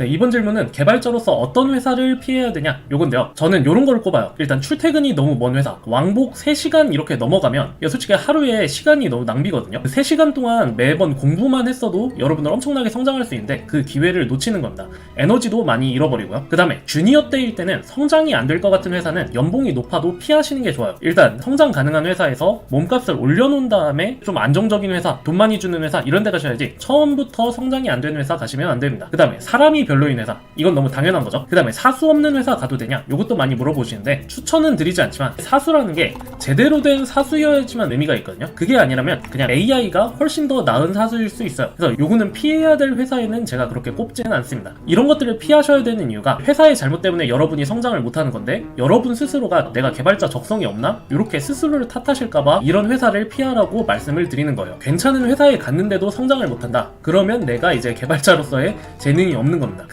네, 이번 질문은 개발자로서 어떤 회사를 피해야 되냐 요건데요. 저는 요런 걸 꼽아요. 일단 출퇴근이 너무 먼 회사. 왕복 3시간 이렇게 넘어가면 야, 솔직히 하루에 시간이 너무 낭비거든요. 3시간 동안 매번 공부만 했어도 여러분들 엄청나게 성장할 수 있는데 그 기회를 놓치는 겁니다. 에너지도 많이 잃어버리고요. 그 다음에 주니어 때일 때는 성장이 안 될 것 같은 회사는 연봉이 높아도 피하시는 게 좋아요. 일단 성장 가능한 회사에서 몸값을 올려놓은 다음에 좀 안정적인 회사, 돈 많이 주는 회사 이런 데 가셔야지 처음부터 성장이 안 되는 회사 가시면 안 됩니다. 그 다음에 사람이 별로인 회사 이건 너무 당연한 거죠. 그 다음에 사수 없는 회사 가도 되냐? 이것도 많이 물어보시는데 추천은 드리지 않지만 사수라는 게 제대로 된 사수여야지만 의미가 있거든요. 그게 아니라면 그냥 AI가 훨씬 더 나은 사수일 수 있어요. 그래서 요거는 피해야 될 회사에는 제가 그렇게 꼽지는 않습니다. 이런 것들을 피하셔야 되는 이유가 회사의 잘못 때문에 여러분이 성장을 못하는 건데 여러분 스스로가 내가 개발자 적성이 없나? 이렇게 스스로를 탓하실까봐 이런 회사를 피하라고 말씀을 드리는 거예요. 괜찮은 회사에 갔는데도 성장을 못한다. 그러면 내가 이제 개발자로서의 재능이 없는 겁니다.